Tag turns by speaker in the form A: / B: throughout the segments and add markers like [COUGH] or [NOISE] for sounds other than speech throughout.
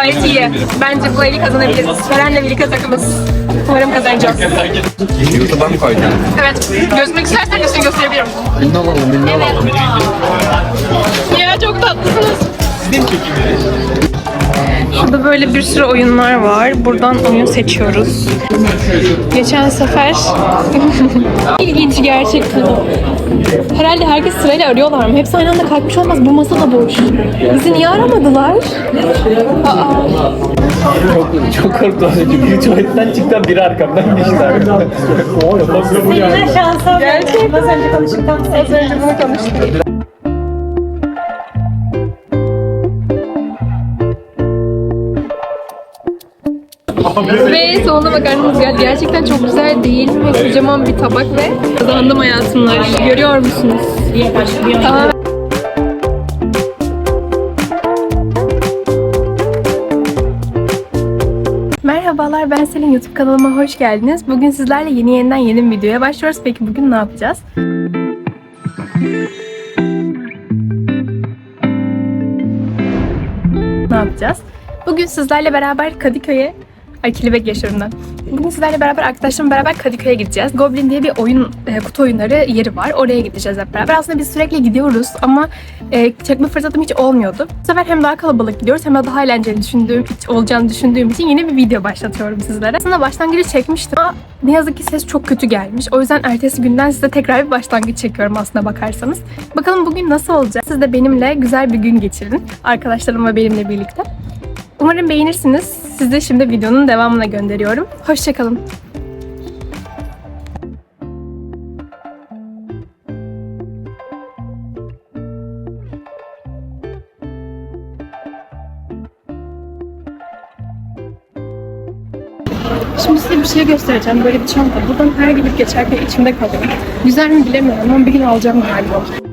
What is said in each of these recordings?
A: gayet iyi. Bence bu eli kazanabiliriz. Verenle birlikte takımız. Umarım kazanacağız.
B: YouTube'a mı koyacaksın?
A: Evet. Gözmek istersen üstünü gösterebilirim.
B: Ünlü olalım, ünlü olalım.
A: Ya çok tatlısınız. Şurada böyle bir sürü oyunlar var. Buradan oyun seçiyoruz. Geçen sefer [LAUGHS] ilginç gerçekten. Herhalde herkes sırayla arıyorlar mı? Hepsi aynı anda kalkmış olmaz. Bu masa da boş. Bizi niye aramadılar? Aa,
C: Çok, çok korktum az önce. Bir tuvaletten çıktı biri arkamdan geçti.
D: Seninle şansa Gerçekten. Az önce konuşurken
A: az önce bunu konuştuk. Ve sonuna bakar mısınız? Ya Gerçekten çok güzel değil mi? Kocaman bir tabak ve kazandım hayatımlar. Görüyor musunuz? Tamamen Merhabalar ben Selin YouTube kanalıma hoş geldiniz. Bugün sizlerle yeni yeniden yeni bir videoya başlıyoruz. Peki bugün ne yapacağız? Ne yapacağız? Bugün sizlerle beraber Kadıköy'e Ay kelebek yaşıyorum ben. Bugün sizlerle beraber arkadaşlarımla beraber Kadıköy'e gideceğiz. Goblin diye bir oyun, e, kutu oyunları yeri var. Oraya gideceğiz hep beraber. Aslında biz sürekli gidiyoruz ama e, çekme fırsatım hiç olmuyordu. Bu sefer hem daha kalabalık gidiyoruz hem de daha eğlenceli düşündüğüm, olacağını düşündüğüm için yeni bir video başlatıyorum sizlere. Aslında başlangıcı çekmiştim ama ne yazık ki ses çok kötü gelmiş. O yüzden ertesi günden size tekrar bir başlangıç çekiyorum aslında bakarsanız. Bakalım bugün nasıl olacak? Siz de benimle güzel bir gün geçirin. Arkadaşlarım ve benimle birlikte. Umarım beğenirsiniz. Sizi şimdi videonun devamına gönderiyorum. Hoşçakalın. Şimdi size bir şey göstereceğim. Böyle bir çanta. Buradan her gidip geçerken içimde kalıyor. Güzel mi bilemiyorum ama bir gün alacağım galiba.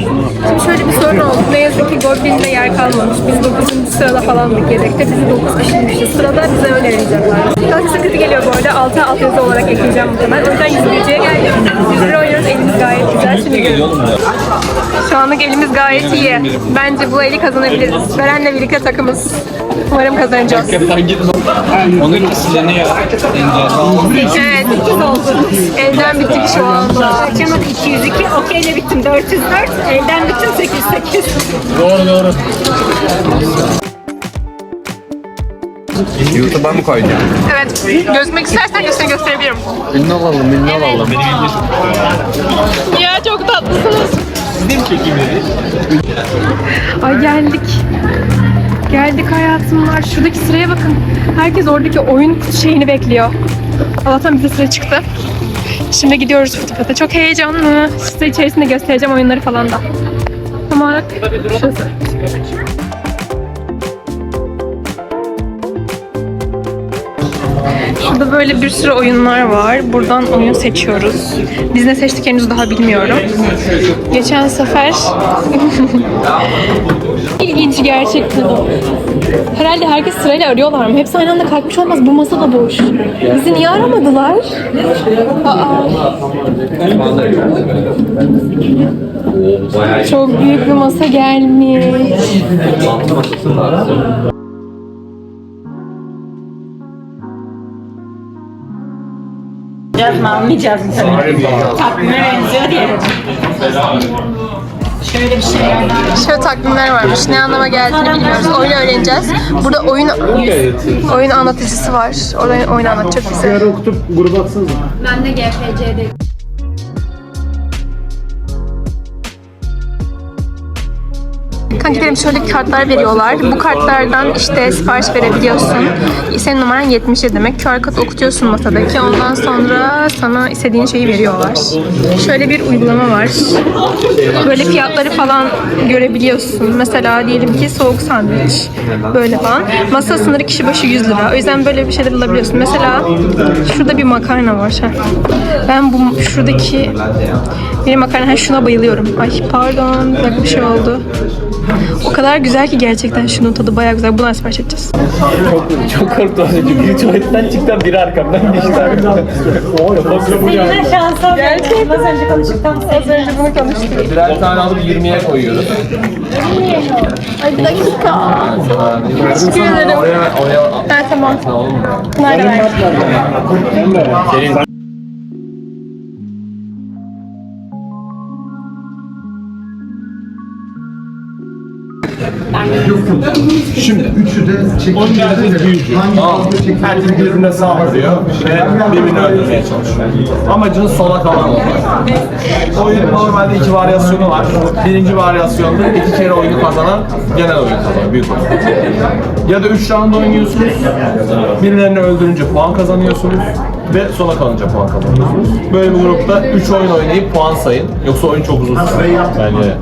A: Şimdi şöyle bir sorun oldu. Ne yazık ki Goblin'de yer kalmamış. Biz 9. sırada falandık yedekte. Bizi 9 kişiymişiz. Sırada bize öyle verecekler. Çok sıkıntı geliyor bu arada. Altı alt yazı olarak ekleyeceğim muhtemelen. O yüzden yüzüncüye geldim. Biz bir oynuyoruz. Elimiz gayet güzel. Şimdi Şu anlık elimiz gayet iyi. Bence bu eli kazanabiliriz. Verenle birlikte takımız. Umarım kazanacağız.
B: Onun sileniyor.
A: Evet. Elden bittik şu anda.
D: Açamadı 202, okeyle bittim 404, elden bittim 808.
B: YouTube'a mı koyacaksın?
A: Evet. Gözmek istersen üstüne gösterebilirim.
B: Ünlü olalım, ünlü olalım.
A: Ya çok tatlısınız. Ay geldik. Geldik hayatımlar. Şuradaki sıraya bakın. Herkes oradaki oyun şeyini bekliyor. Allah'tan bize sıra çıktı. Şimdi gidiyoruz Fıtıfıt'a. Çok heyecanlı. Size içerisinde göstereceğim oyunları falan da. Tam olarak şurası. Şurada böyle bir sürü oyunlar var. Buradan oyun seçiyoruz. Biz ne seçtik henüz daha bilmiyorum. Geçen sefer [LAUGHS] ilginç gerçekten. Herhalde herkes sırayla arıyorlar mı? Hepsi aynı anda kalkmış olmaz. Bu masa da boş. Bizi niye aramadılar? Aa. Çok büyük bir masa gelmiş.
D: Almayacağız mı almayacağız mı tabii. Takvime benziyor diye. Şöyle bir şey yani.
A: Şöyle takvimler varmış. Ne anlama geldiğini bilmiyoruz. Oyunu öğreneceğiz. Burada oyun oyun anlatıcısı var. Orada oyun anlatacak bize.
C: okutup gruba atsanıza.
A: Ben de GFC'de. Sonrasında gidelim şöyle kartlar veriyorlar. Bu kartlardan işte sipariş verebiliyorsun. Senin numaran 77 demek. QR kod okutuyorsun masadaki. Ondan sonra sana istediğin şeyi veriyorlar. Şöyle bir uygulama var. Böyle fiyatları falan görebiliyorsun. Mesela diyelim ki soğuk sandviç. Böyle falan. Masa sınırı kişi başı 100 lira. O yüzden böyle bir şeyler alabiliyorsun. Mesela şurada bir makarna var. Ben bu şuradaki bir makarna ha, şuna bayılıyorum. Ay pardon. Bir şey oldu. O kadar güzel ki gerçekten şunun tadı bayağı güzel. Bundan sipariş edeceğiz.
C: Çok, çok korktum az önce. Bir tuvaletten çıktı biri arkamdan geçti. O yapamıyorum ya.
D: Seninle şansa Gerçekten. Az önce konuştuktan sonra.
A: Az önce bunu konuştuk.
B: Birer tane alıp 20'ye koyuyoruz.
A: Ay bir dakika. Teşekkür ederim. Ha tamam. Bunlar da ver.
E: Şimdi üçü de çekildi. Hangi fazla çekildi?
F: Herkes birbirine saldırıyor ve birbirini öldürmeye çalışıyor. Amacınız sona kalan olmak. Oyun normalde iki varyasyonu var. Birinci varyasyonda iki kere oyunu kazanan genel oyun kazanıyor, büyük oyun. Ya da üç round oynuyorsunuz, birilerini öldürünce puan kazanıyorsunuz ve sona kalınca puan kazanıyorsunuz. Böyle bir grupta üç oyun oynayıp puan sayın. Yoksa oyun çok uzun sürüyor. Bence.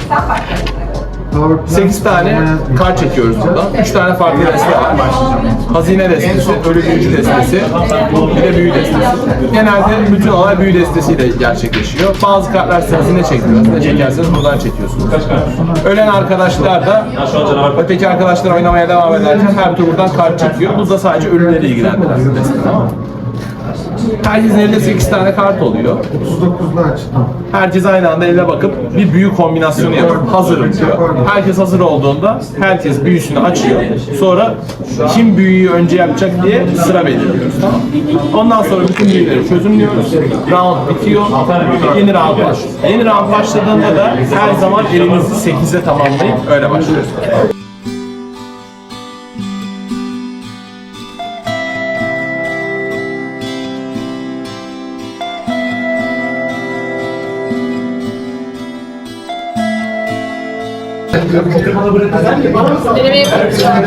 F: 8 tane kart çekiyoruz burada. 3 tane farklı deste var. Hazine destesi, ölü büyücü destesi, bir de büyü destesi. Genelde bütün olay büyü destesiyle gerçekleşiyor. Bazı kartlar size hazine çektiriyor. Hazine çekerseniz buradan çekiyorsunuz. Ölen arkadaşlar da öteki arkadaşlar oynamaya devam ederken her tur buradan kart çekiyor. Bu da sadece ölüleri ilgilendiren bir deste. Tamam? Herkesin elinde 8 tane kart oluyor.
E: 39'da açtım.
F: Herkes aynı anda eline bakıp bir büyü kombinasyonu yapıp hazırım diyor. Herkes hazır olduğunda herkes büyüsünü açıyor. Sonra kim büyüyü önce yapacak diye sıra belirliyoruz. Tamam? Ondan sonra bütün büyüleri çözümlüyoruz. Round bitiyor. Yeni round başlıyor. Yeni round başladığında da her zaman elinizi 8'e tamamlayıp öyle başlıyoruz.
A: Deneme yapıyoruz şu anda.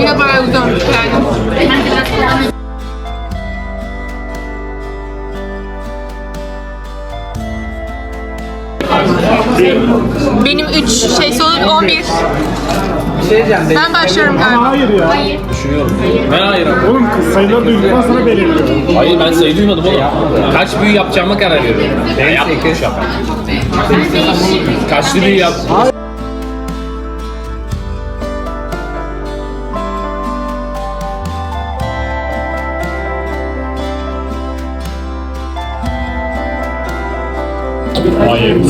A: Yine bayağı güzelmiş yani. Benim 3 şey son 11. Ben başlıyorum galiba.
C: Hayır ya.
B: Ben hayır.
C: Oğlum sayılar duyduktan sonra belirliyor.
B: Hayır ben sayı duymadım oğlum. Kaç büyü yapacağıma karar veriyorum. Ben yaptım şu an. Kaçlı büyü yap?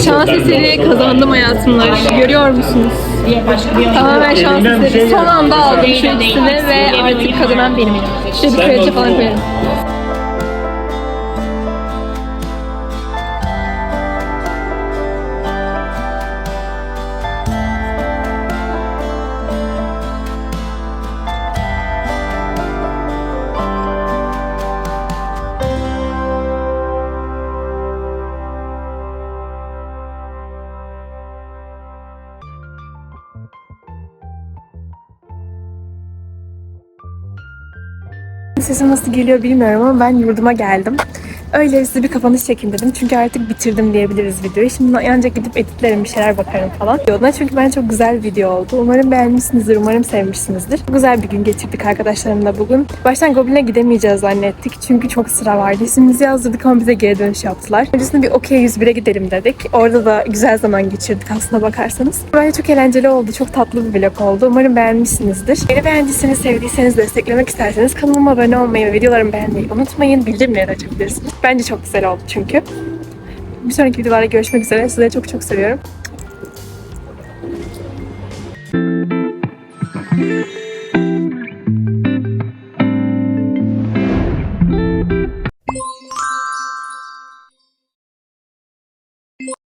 A: Şans eseri kazandım hayatımda. Görüyor musunuz? Tamamen şans eseri. Son anda aldım şu ikisini ve artık kazanan benim. İşte bir kraliçe falan koyarım. Sesim nasıl geliyor bilmiyorum ama ben yurduma geldim. Öyle size bir kapanış çekeyim dedim. Çünkü artık bitirdim diyebiliriz videoyu. Şimdi ancak gidip editlerim, bir şeyler bakarım falan. Yoluna çünkü bence çok güzel bir video oldu. Umarım beğenmişsinizdir, umarım sevmişsinizdir. Güzel bir gün geçirdik arkadaşlarımla bugün. Baştan Goblin'e gidemeyeceğiz zannettik. Çünkü çok sıra vardı. İsmimizi yazdırdık ama bize geri dönüş yaptılar. Öncesinde bir Okey 101'e gidelim dedik. Orada da güzel zaman geçirdik aslında bakarsanız. Bence çok eğlenceli oldu. Çok tatlı bir vlog oldu. Umarım beğenmişsinizdir. Beni beğendiyseniz, sevdiyseniz, desteklemek isterseniz kanalıma abone olmayı ve videolarımı beğenmeyi unutmayın. Bildirimleri açabilirsiniz. Bence çok güzel oldu çünkü. Bir sonraki videolarda görüşmek üzere. Sizi çok çok seviyorum.